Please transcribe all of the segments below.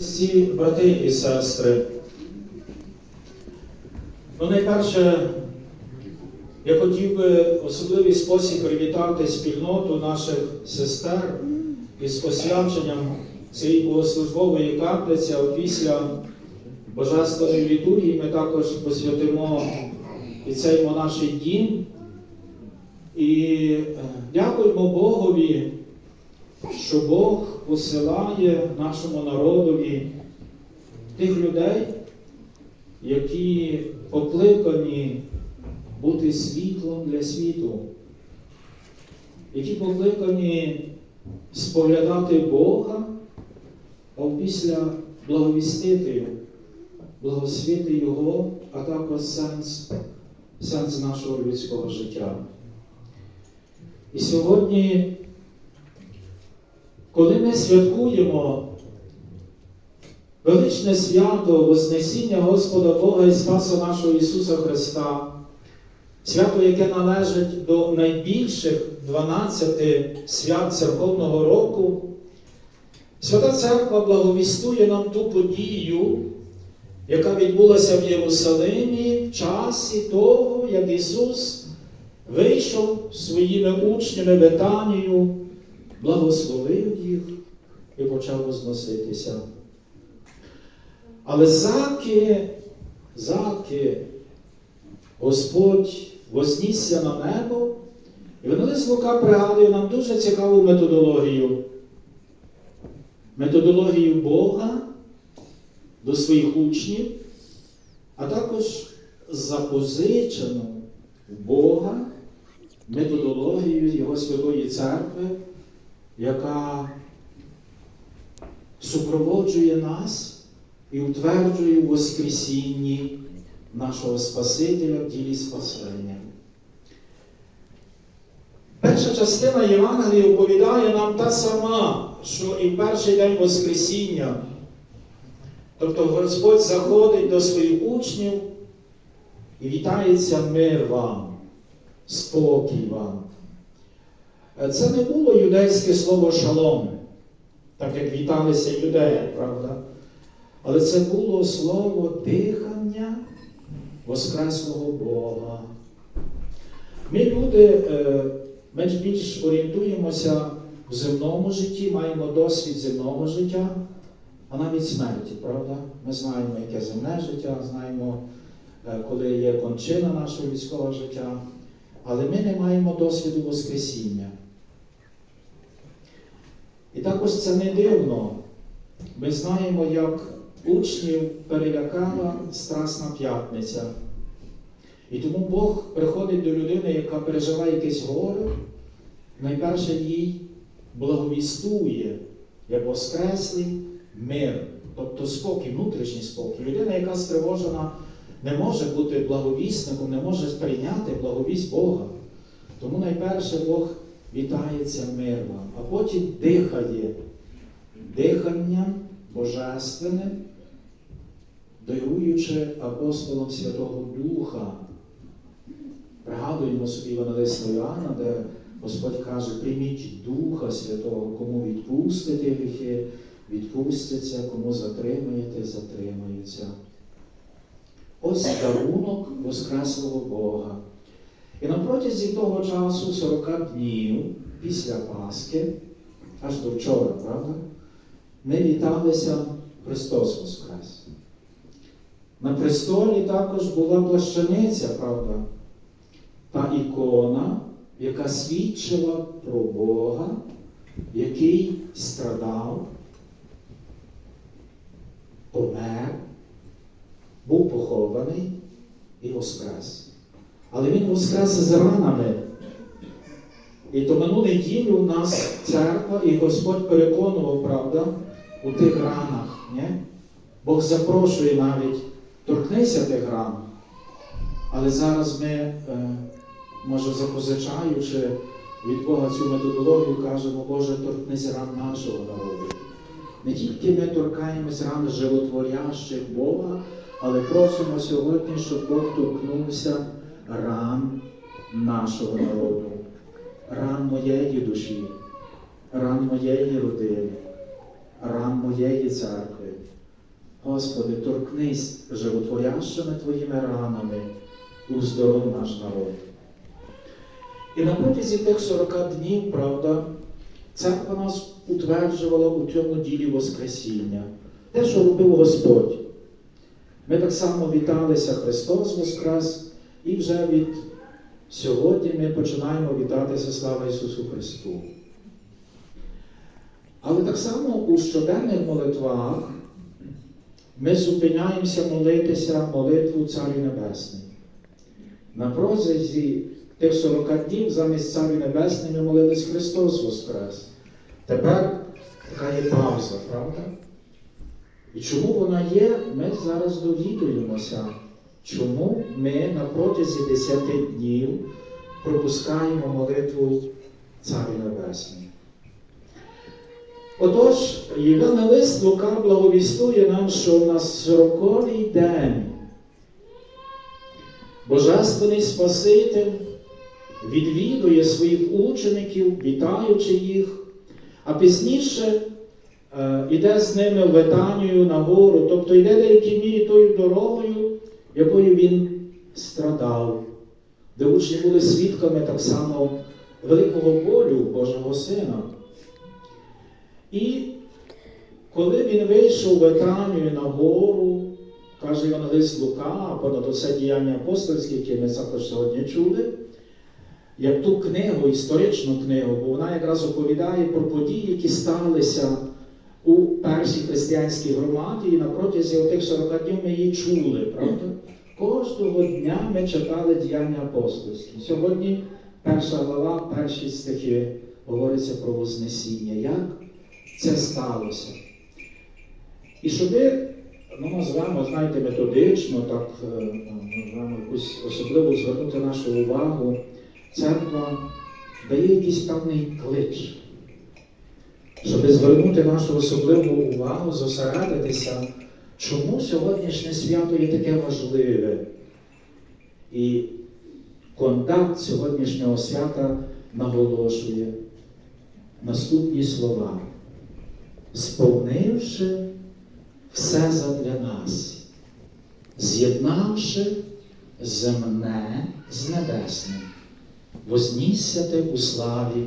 Всі брати і сестри. Ну, найперше, я хотів би в особливий спосіб привітати спільноту наших сестер із освяченням цієї богослужбової каплиці, після Божественної літургії ми також посвятимо і цей монаший дім. І дякуємо Богові що Бог посилає нашому народові тих людей, які покликані бути світлом для світу, які покликані споглядати Бога, а після благовістити, благосвіти Його, а також сенс, сенс нашого людського життя. І сьогодні коли ми святкуємо величне свято Вознесіння Господа Бога і Спаса нашого Ісуса Христа, свято, яке належить до найбільших 12 свят церковного року, Свята Церква благовістує нам ту подію, яка відбулася в Єрусалимі в часі того, як Ісус вийшов своїми учнями в благословив їх і почав возноситися. Але заки, заки Господь вознісся на небо, і Венелис Лука пригадує нам дуже цікаву методологію. Методологію Бога до своїх учнів, а також запозичену Бога методологію Його Святої Церкви, яка супроводжує нас і утверджує у Воскресінні нашого Спасителя в ділі спасення. Перша частина Євангелії оповідає нам та сама, що і в перший день Воскресіння. Тобто Господь заходить до своїх учнів і вітається мир вам, спокій вам. Це не було юдейське слово шалом, так як віталися юдеї, правда? Але це було слово дихання Воскреслого Бога. Ми люди менш більш орієнтуємося в земному житті, маємо досвід земного життя, а навіть смерті, правда? Ми знаємо, яке земне життя, знаємо, коли є кончина нашого людського життя, але ми не маємо досвіду Воскресіння. І також це не дивно. Ми знаємо, як учнів перелякала Страсна п'ятниця. І тому Бог приходить до людини, яка переживає якесь горе, найперше їй благовістує, як воскреслий мир, тобто спокій, внутрішній спокій. Людина, яка стривожена, не може бути благовісником, не може сприйняти благовість Бога. Тому найперше Бог вітається мир вам, а потім дихає диханням Божественним, даруючи апостолам Святого Духа. Пригадуємо собі Івангелиста Іоанна, де Господь каже, прийміть Духа Святого, кому відпустите гріхи, відпуститься, кому затримаєте, затримаються. Ось дарунок Воскреслого Бога. І на протязі того часу, 40 днів після Пасхи, аж до вчора, правда, ми віталися Христос Воскрес. На престолі також була плащаниця, правда, та ікона, яка свідчила про Бога, який страдав, помер, був похований і воскрес. Але Він воскрес з ранами. І то минулу неділю у нас церква і Господь переконував, правда, у тих ранах. Ні? Бог запрошує навіть торкнися тих ран. Але зараз ми, е, може, запозичаючи від Бога цю методологію, кажемо, Боже, торкнись ран нашого народу. Не тільки ми торкаємось ран животворящих Бога, але просимо сьогодні, щоб Бог торкнувся ран нашого народу, ран моєї душі, ран моєї родини, ран моєї церкви. Господи, торкнись животворящими Твоїми ранами, уздоров наш народ. І на протязі тих 40 днів, правда, церква нас утверджувала у цьому ділі Воскресіння. Те, що робив Господь. Ми так само віталися Христос Воскрес, і вже від сьогодні ми починаємо вітатися слава Ісусу Христу. Але так само у щоденних молитвах ми зупиняємося молитися молитву Царю Небесний. На протязі тих 40 днів замість Царю Небесний ми молились Христос Воскрес. Тепер така є пауза, правда? І чому вона є, ми зараз довідуємося, чому ми на протязі 10 днів пропускаємо молитву Царю Небесний. Отож, Євангелист Лука благовістує нам, що на сороковий день Божественний Спаситель відвідує своїх учеників, вітаючи їх, а пізніше е, йде з ними в Ветанію на гору, тобто йде деякій мірі тою дорогою, якою він страдав, де учні були свідками так само великого болю Божого Сина. І коли він вийшов в Ветанію на гору, каже Євангелист Лука, понад усе діяння апостольське, яке ми також сьогодні чули, як ту книгу, історичну книгу, бо вона якраз оповідає про події, які сталися у першій християнській громаді, і на протязі тих 40 днів ми її чули, правда? Кожного дня ми читали діяння апостольські. Сьогодні перша глава, перші стихи говориться про Вознесіння. Як це сталося? І щоби, ну, назвемо, знаєте, методично, так е, назвемо, якусь особливо звернути нашу увагу, церква дає якийсь певний клич, щоб звернути нашу особливу увагу, зосередитися, чому сьогоднішнє свято є таке важливе. І контакт сьогоднішнього свята наголошує наступні слова, сповнивши все задля нас, з'єднавши земне з небесним, вознісся ти у славі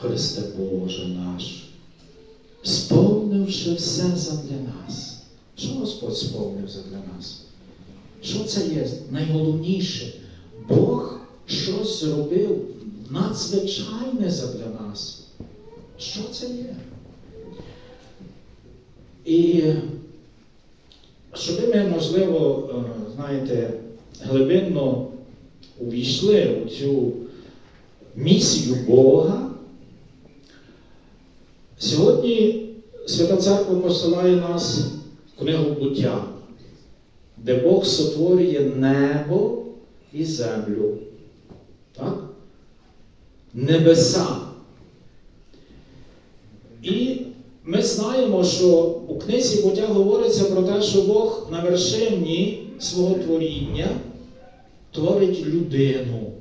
Христе Боже наш, сповнивши все задля нас. Що Господь сповнив задля нас? Що це є найголовніше? Бог щось зробив надзвичайне задля нас. Що це є? І щоб ми, можливо, е, знаєте, глибинно увійшли у цю місію Бога, сьогодні Свята Церква посилає нас в книгу буття, де Бог сотворює небо і землю. Так? Небеса. І ми знаємо, що у книзі буття говориться про те, що Бог на вершині свого творіння творить людину,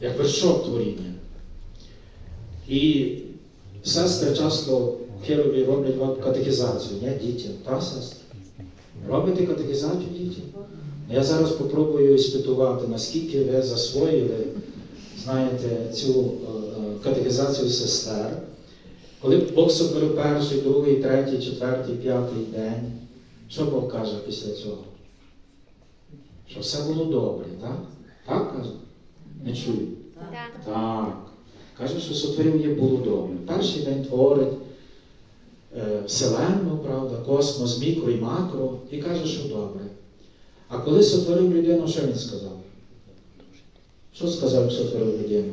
як вершок творіння. І сестри часто херові роблять вам катехізацію, не дітям, та сестри? Робите катехізацію дітям? Я зараз спробую іспитувати, наскільки ви засвоїли, знаєте, цю е, катехізацію сестер. Коли Бог сотворив перший, другий, третій, четвертий, п'ятий день, що Бог каже після цього? Що все було добре, так? Так каже? Не чую. Так. Так. Каже, що сотворив є було добре. Перший день творить е, Вселенну, правда, космос, мікро і макро, і каже, що добре. А коли сотворив людину, що він сказав? Що сказав, сотворив людину?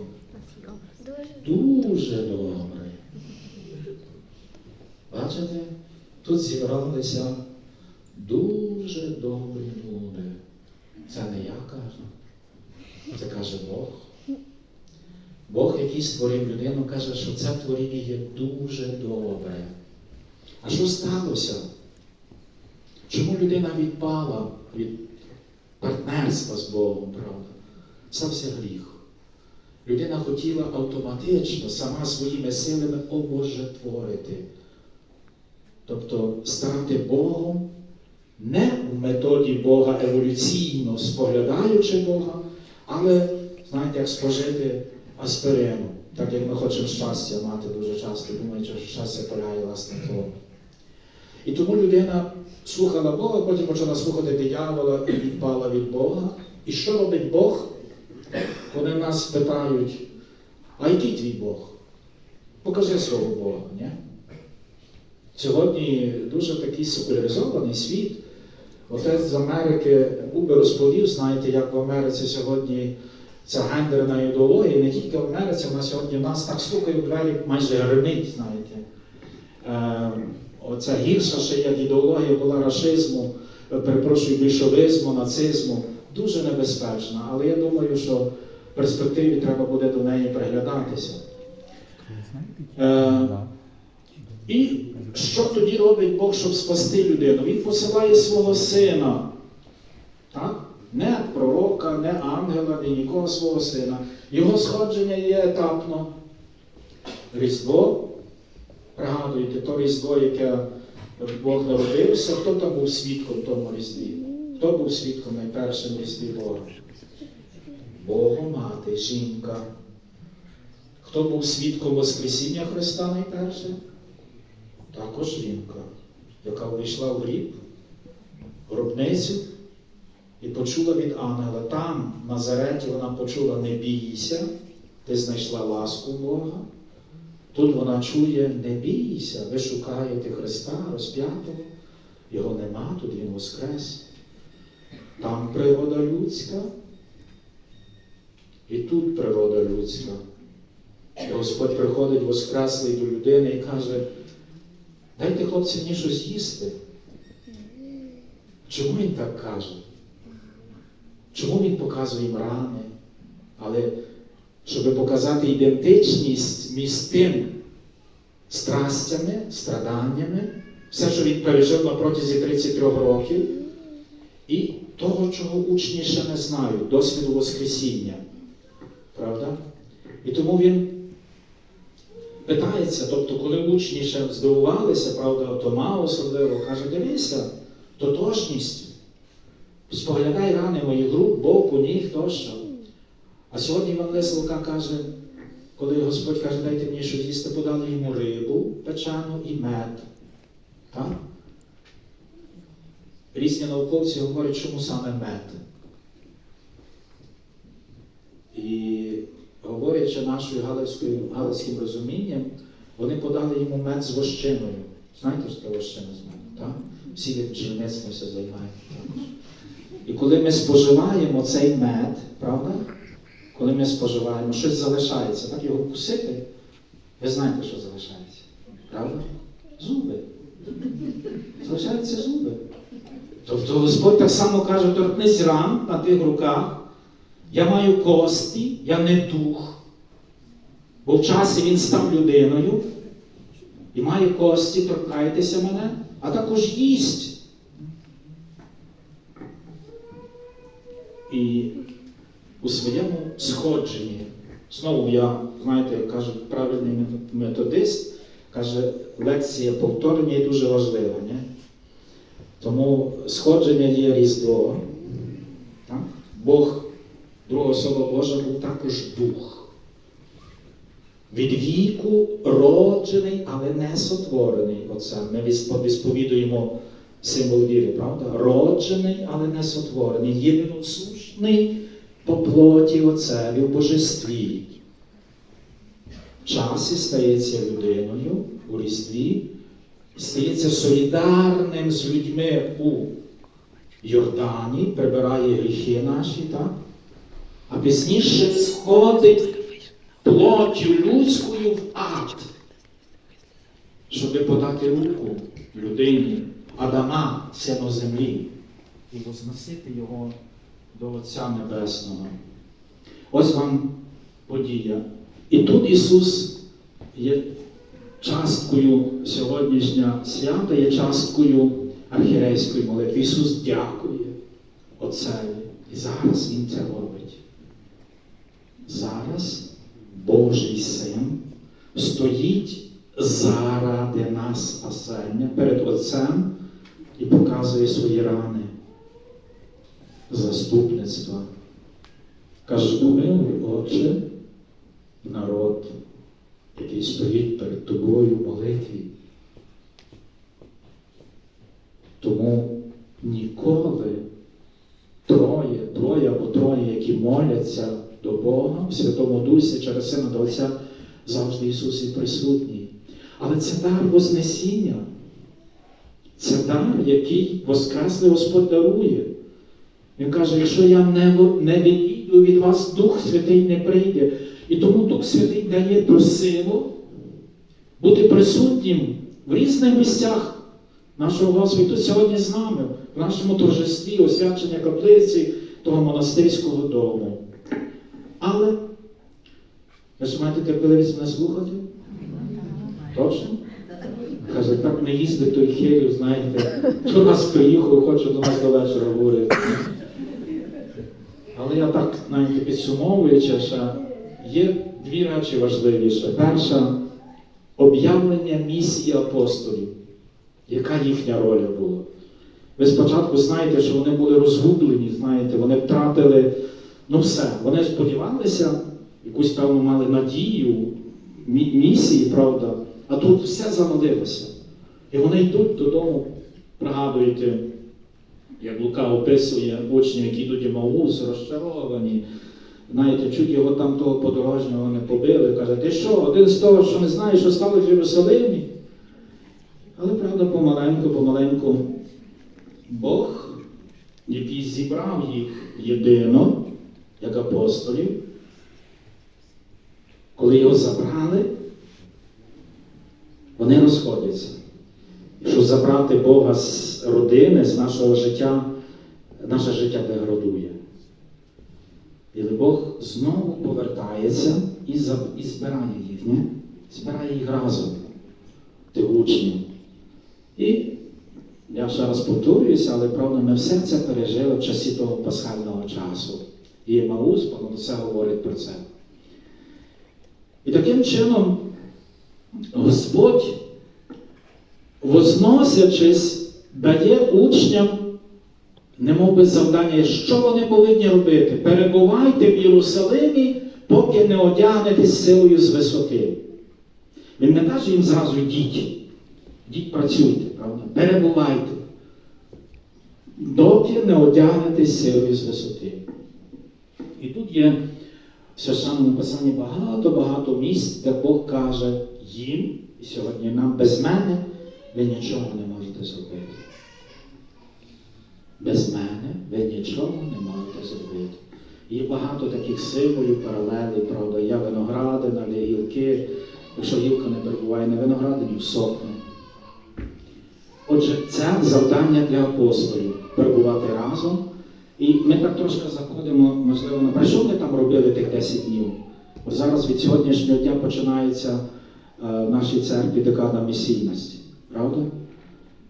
Дуже добре. Бачите? Тут зібралися дуже добрі люди. Це не я кажу. Це каже Бог. Бог, який створив людину, каже, що це творіння є дуже добре. А що сталося? Чому людина відпала від партнерства з Богом, правда? Стався гріх. Людина хотіла автоматично сама своїми силами обожетворити Тобто стати Богом не в методі Бога еволюційно споглядаючи Бога, але, знаєте, як спожити аспирину. Так як ми хочемо щастя мати дуже часто, думаючи, що щастя полягає власне в тому. І тому людина слухала Бога, потім почала слухати диявола і відпала від Бога. І що робить Бог? Вони нас питають, а який твій Бог? Покажи свого Бога. Ні? Сьогодні дуже такий секуляризований світ. Отець з Америки би розповів, знаєте, як в Америці сьогодні ця гендерна ідеологія, не тільки в Америці, вона сьогодні нас так стукає в двері, майже гримить, знаєте. Е, оця гірша ще як ідеологія була рашизму, е, перепрошую, більшовизму, нацизму, дуже небезпечна. Але я думаю, що в перспективі треба буде до неї приглядатися. Е, і що тоді робить Бог, щоб спасти людину? Він посилає свого сина. Так? Не пророка, не ангела, не нікого свого сина. Його сходження є етапно. Різдво. Пригадуєте, то Різдво, яке Бог народився, хто там був свідком тому Різдві? Хто був свідком найпершим Різдві Бога? Богомати, жінка. Хто був свідком Воскресіння Христа найперше? Також жінка, яка увійшла в гріб, гробницю і почула від ангела. Там, в Назареті, вона почула не бійся, ти знайшла ласку Бога. Тут вона чує, не бійся, ви шукаєте Христа розп'ятого, його нема, тут Він воскрес. Там природа людська, і тут природа людська. Господь приходить воскреслий до людини і каже, дайте хлопці мені щось їсти. Чому він так каже? Чому він показує їм рани? Але щоб показати ідентичність між тим страстями, страданнями, все, що він пережив на протязі 33 років, і того, чого учні ще не знають, досвіду Воскресіння. Правда? І тому він питається, тобто, коли учні ще здивувалися, правда, Тома особливо, каже, дивися, тотожність, споглядай рани моїх рук, боку, ніг тощо. А сьогодні Іван Лисилка каже, коли Господь каже, дайте мені що їсти, подали йому рибу, печану і мед. Так? Різні науковці говорять, чому саме мед. І говорячи нашою галицьким розумінням, вони подали йому мед з вощиною. Знаєте, що таке вощина з? Так? Всі від бджільництва все займають. І коли ми споживаємо цей мед, правда? Коли ми споживаємо, щось залишається, так його вкусити, ви знаєте, що залишається. Правда? Зуби. Залишаються зуби. Тобто Господь так само каже, торкнись ран на тих руках. Я маю кості, я не дух. Бо в часі він став людиною і має кості, торкайтеся мене, а також їсть. І у своєму сходженні, знову я, знаєте, кажуть, правильний методист, каже, лекція повторення є дуже важлива. Не? Тому сходження є Різдво. Так? Бог, друга особа Божа, був також дух. Від віку роджений, але не сотворений. Оце ми висповідуємо символ віри, правда? Роджений, але не сотворений. Єдиносушний по плоті Отцеві в божестві. В часі стається людиною у різдві, стається солідарним з людьми у Йордані, прибирає гріхи наші, так? а пізніше сходить плоттю людською в ад, щоб подати руку людині, Адама, сину землі, і возносити його до Отця Небесного. Ось вам подія. І тут Ісус є часткою сьогоднішня свята, є часткою архірейської молитви. Ісус дякує Отцеві. І зараз Він це робить. Зараз Божий Син стоїть заради нас спасення перед Отцем і показує свої рани заступництва. Каже, помилуй, Отче, народ, який стоїть перед тобою в молитві. Тому ніколи троє, троє або троє, які моляться до Бога в Святому Дусі через Сина до Отця, завжди Ісус і присутній. Але це дар Вознесіння. Це дар, який Воскреслий Господь дарує. Він каже, якщо я не, не відійду від вас, Дух Святий не прийде. І тому Дух Святий дає ту силу бути присутнім в різних місцях нашого тут сьогодні з нами, в нашому торжестві, освячення каплиці того монастирського дому. Але ви ж маєте терпеливість мене слухати? Точно? Каже, так не їздить той херів, знаєте, до нас приїхав, хоче до нас до вечора говорити. Але я так, знаєте, підсумовуючи, ще є дві речі важливіші. Перша об'явлення місії апостолів. Яка їхня роль була? Ви спочатку знаєте, що вони були розгублені, знаєте, вони втратили, ну все, вони сподівалися, якусь певно мали надію, мі- місії, правда, а тут все завалилося. І вони йдуть додому, пригадуєте, як Лука описує учнів, які йдуть Маус, розчаровані. Знаєте, чуть його там того подорожнього не побили. Каже, ти що, один з того, що не знаєш, що стало в Єрусалимі? Але правда, помаленьку, помаленьку Бог, який зібрав їх єдино, як апостолів, коли його забрали, вони розходяться. Щоб забрати Бога з родини, з нашого життя, наше життя деградує. І Бог знову повертається і, і збирає їх, ні? збирає їх разом, тих учнів. І я ще раз повторююся, але правда, ми все це пережили в часі того пасхального часу. І Маус, певно, все говорить про це. І таким чином Господь, возносячись, дає учням немов би завдання, що вони повинні робити? Перебувайте в Єрусалимі, поки не одягнетесь силою з висоти. Він не каже їм зразу йдіть. Йдіть працюйте, правда? Перебувайте. Доки не одягнетесь силою з висоти. І тут є в священному писанні багато-багато місць, де Бог каже їм, і сьогодні нам, без мене ви нічого не можете зробити. Без мене ви нічого не можете зробити. Є багато таких символів, паралелей, правда, я виноградина, є гілки. Якщо гілка не перебуває на виноградині, всохне. Отже, це завдання для апостолів перебувати разом. І ми так трошки заходимо, можливо, на що вони там робили тих 10 днів? От зараз від сьогоднішнього дня починається е, в нашій церкві декада місійності. Правда?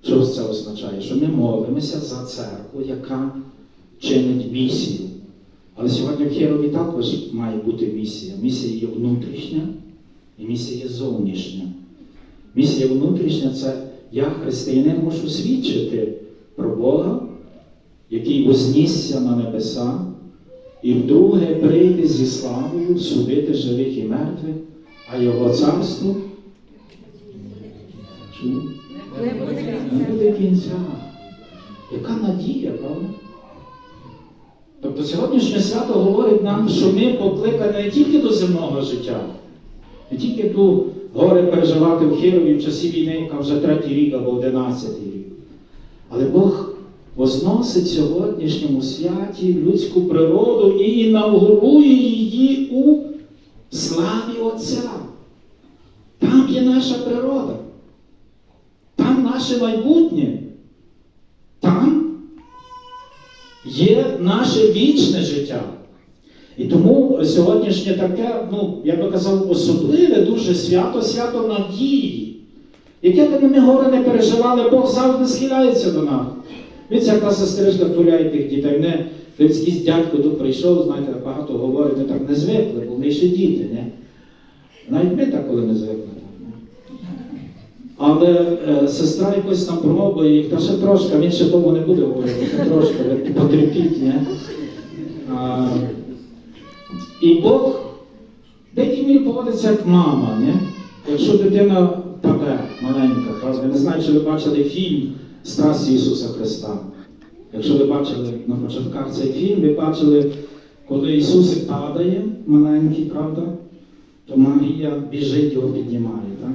Що це означає? Що ми молимося за церкву, яка чинить місію. Але сьогодні в Херові також має бути місія. Місія є внутрішня і місія є зовнішня. Місія внутрішня це я, християнин, мушу свідчити про Бога, який вознісся на небеса, і вдруге прийде зі славою судити живих і мертвих, а його царство чув? Не буде Не кінця. буде кінця. Яка надія, правда? Тобто сьогоднішнє свято говорить нам, що ми покликані не тільки до земного життя, не тільки ту горе переживати в Хірові в часі війни, яка вже третій рік або одинадцятий рік. Але Бог возносить сьогоднішньому святі людську природу і інаугурує її у славі Отця. Там є наша природа. Наше майбутнє. Там є наше вічне життя. І тому сьогоднішнє таке, ну, я би казав, особливе дуже свято, свято надії. Яке б ми горе не переживали, Бог завжди схиляється до нас. Він ця сестричка втуляє тих дітей. Мене якийсь дядько тут прийшов, знаєте, багато говорить, ми так не звикли, бо ми ще діти, не? Навіть ми так коли не звикли. Але е, сестра якось там пробує, їх та ще трошки, він ще довго не буде говорити, ще трошки, потерпіть, ні? А, і Бог в деякій мірі поводиться як мама, ні? Якщо дитина паде маленька, правда, не знаю, чи ви бачили фільм Страсті Ісуса Христа. Якщо ви бачили на початках цей фільм, ви бачили, коли Ісусик падає маленький, правда, то Марія біжить його піднімає. Так?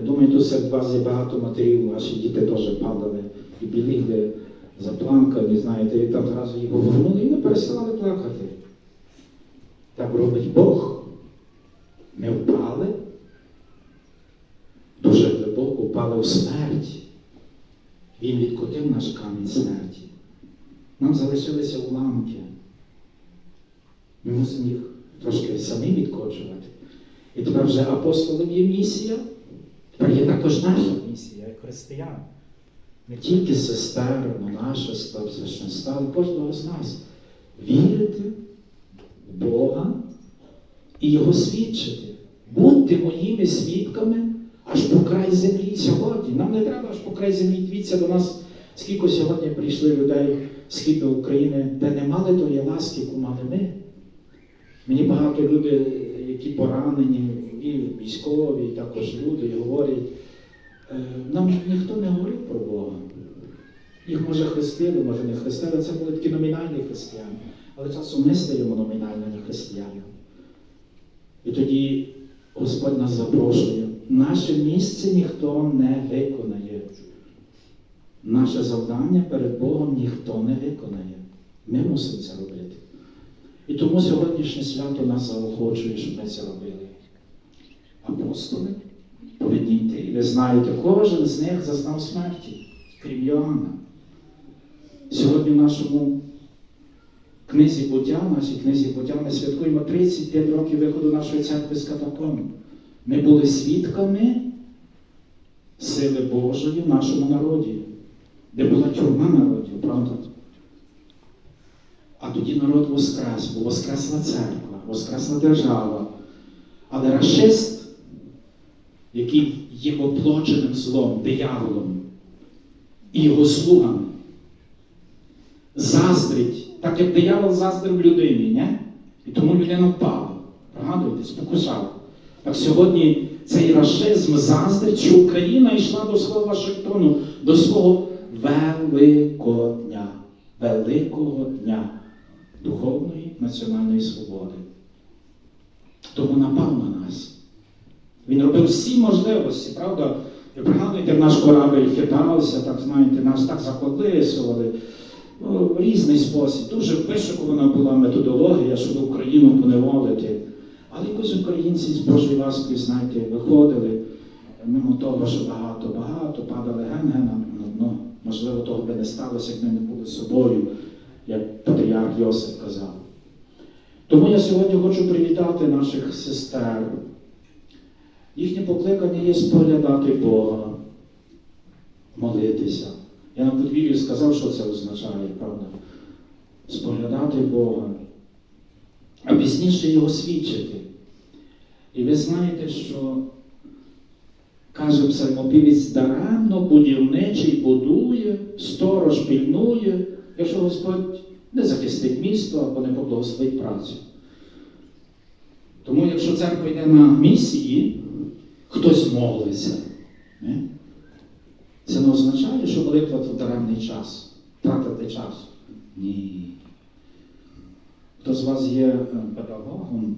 Я думаю, тут серед вас є багато матерів, ваші діти теж падали і білігли заплакані, знаєте, і там зразу їх повернули і не перестали плакати. Так робить Бог. Ми впали, дуже глибоко впали в смерть. Він відкотив наш камінь смерті. Нам залишилися уламки. Ми мусимо їх трошки самі відкочувати. І тепер вже апостолів є місія, тепер є також наша місія, як християн. Не тільки сестер, але наша але кожного з нас. Вірити в Бога і Його свідчити. Будьте моїми свідками аж по край землі сьогодні. Нам не треба аж по край землі. Дивіться до нас, скільки сьогодні прийшли людей з східної України, де не мали тої ласки, яку мали ми. Мені багато люди, які поранені, і військові, і також люди, і говорять, «Е, нам ніхто не говорив про Бога. Їх може хрестили, може не хрестили, це були такі номінальні християни. Але часом ми стаємо номінальними християнами. І тоді Господь нас запрошує. Наше місце ніхто не виконає. Наше завдання перед Богом ніхто не виконає. Ми мусимо це робити. І тому сьогоднішнє свято нас заохочує, щоб ми це робили. Апостоли повинні йти. І ви знаєте, кожен з них зазнав смерті, крім Йоанна. Сьогодні в нашому книзі буття, в нашій книзі буття ми святкуємо 35 років виходу нашої церкви з катакомб. Ми були свідками сили Божої в нашому народі, де була тюрма народів, правда? А тоді народ воскрес, бо воскресла церква, воскресла держава. Але расист, який є оплоченим злом, дияволом і його слугами, заздрить, так як диявол заздрив людині, ні? і тому людина впала. Пригадуєте, спокушав. Так сьогодні цей расизм заздрить, що Україна йшла до свого Вашингтону, до свого великого дня, великого дня духовної національної свободи. Тому напав на нас. Він робив всі можливості, правда? Ви пригадуєте, наш корабель хитався, так знаєте, нас так заколисували. Ну, різний спосіб. Дуже вишикована була методологія, щоб Україну поневолити. Але якось українці з Божою ласкою, знаєте, виходили, мимо того, що багато-багато падали ген-гена, ну, можливо, того би не сталося, як ми не були собою, як патріарх Йосиф казав. Тому я сьогодні хочу привітати наших сестер. Їхнє покликання є споглядати Бога, молитися. Я на подвір'ї сказав, що це означає, правда? Споглядати Бога, а пізніше Його свідчити. І ви знаєте, що каже псалмопівець, даремно будівничий будує, сторож пильнує, якщо Господь не захистить місто або не поблагословить працю. Тому якщо церква йде на місії, хтось молиться. Це не означає, що це даремний час, тратити час. Ні. Хто з вас є е, педагогом,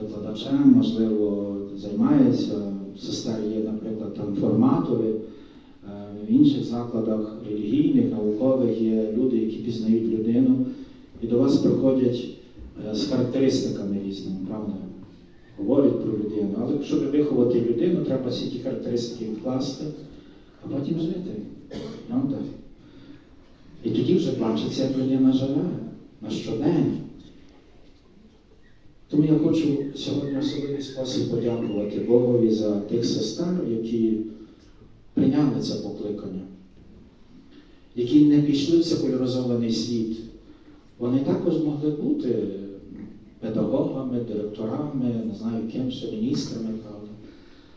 викладачем, можливо, займається, сестер є, наприклад, там форматори, е, в інших закладах релігійних, наукових є люди, які пізнають людину, і до вас приходять е, з характеристиками різними, правда? Говорять про людину. Але щоб виховати людину, треба всі ті характеристики відкласти а потім жити. Правда? І тоді вже бачиться, як людина живе на щодень. Тому я хочу сьогодні особливий спосіб подякувати Богові за тих сестер, які прийняли це покликання, які не пішли в секуляризований світ. Вони також могли бути педагогами, директорами, не знаю, ким ще міністрами, правда.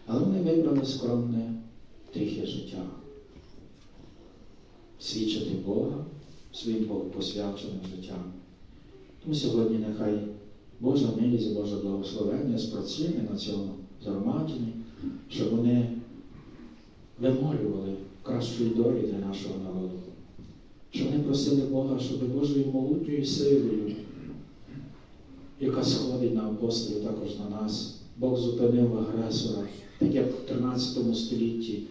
Але вони вибрали скромне тихе життя. Свідчити Бога своїм богопосвяченим життям. Тому сьогодні нехай Божа милість, Боже благословення спрацює на цьому загромадженні, щоб вони вимолювали кращої долі для нашого народу. Щоб вони просили Бога, щоб Божою могутньою силою, яка сходить на апостолів також на нас, Бог зупинив агресора, так як в 13 столітті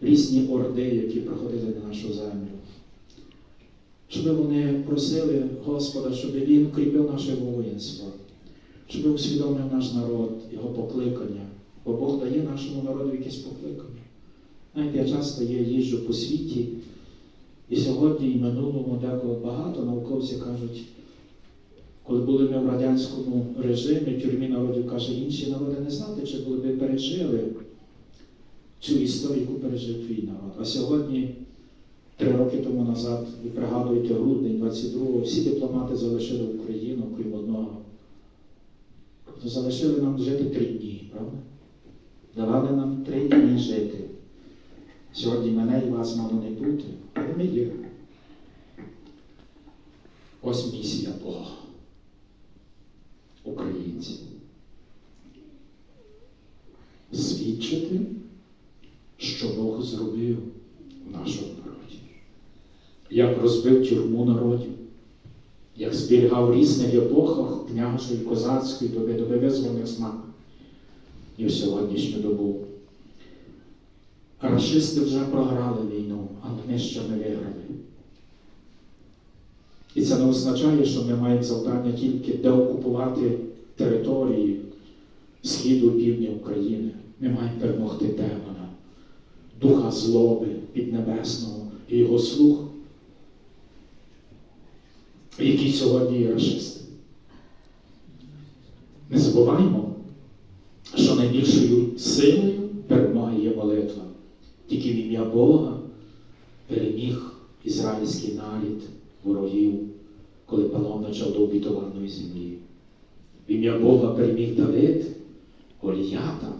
різні орди, які проходили на нашу землю. Щоб вони просили Господа, щоб Він укріпив наше воїнство, щоб усвідомив наш народ, його покликання, бо Бог дає нашому народу якесь покликання. Знаєте, я часто є їжджу по світі, і сьогодні, і минулому деколи багато науковців кажуть, коли були ми в радянському режимі, тюрмі народів каже, інші народи не знали, чи були би пережили цю історію, яку пережив твій народ. А сьогодні, три роки тому назад, ви пригадуєте грудень 22-го, всі дипломати залишили Україну, крім одного. Тобто залишили нам жити три дні, правда? Давали нам три дні жити. Сьогодні мене і вас мало не бути, але ми є. Ось місія Бога. Українців. Свідчити, що Бог зробив в нашому народі. Як розбив тюрму народів, як зберігав різних епохах княжої, козацької доби, доби визвольних знак. І в сьогоднішню добу. Рашисти вже програли війну, але ми ще не виграли. І це не означає, що ми маємо завдання тільки деокупувати території східу і півдня України. Ми маємо перемогти демона, духа злоби піднебесного і його слух, які сьогодні є рашисти. Не забуваємо, що найбільшою силою перемоги є молитва. Тільки в ім'я Бога переміг ізраїльський нарід ворогів, коли паломничав до обітованої землі. В ім'я Бога переміг Давид, Голіята.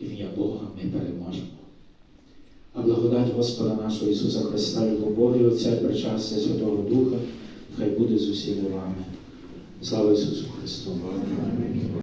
В ім'я Бога ми переможемо. А благодать Господа нашого Ісуса Христа, Його Бога Отця і причастя Святого Духа, хай буде з усіма вами. Слава Ісусу Христу!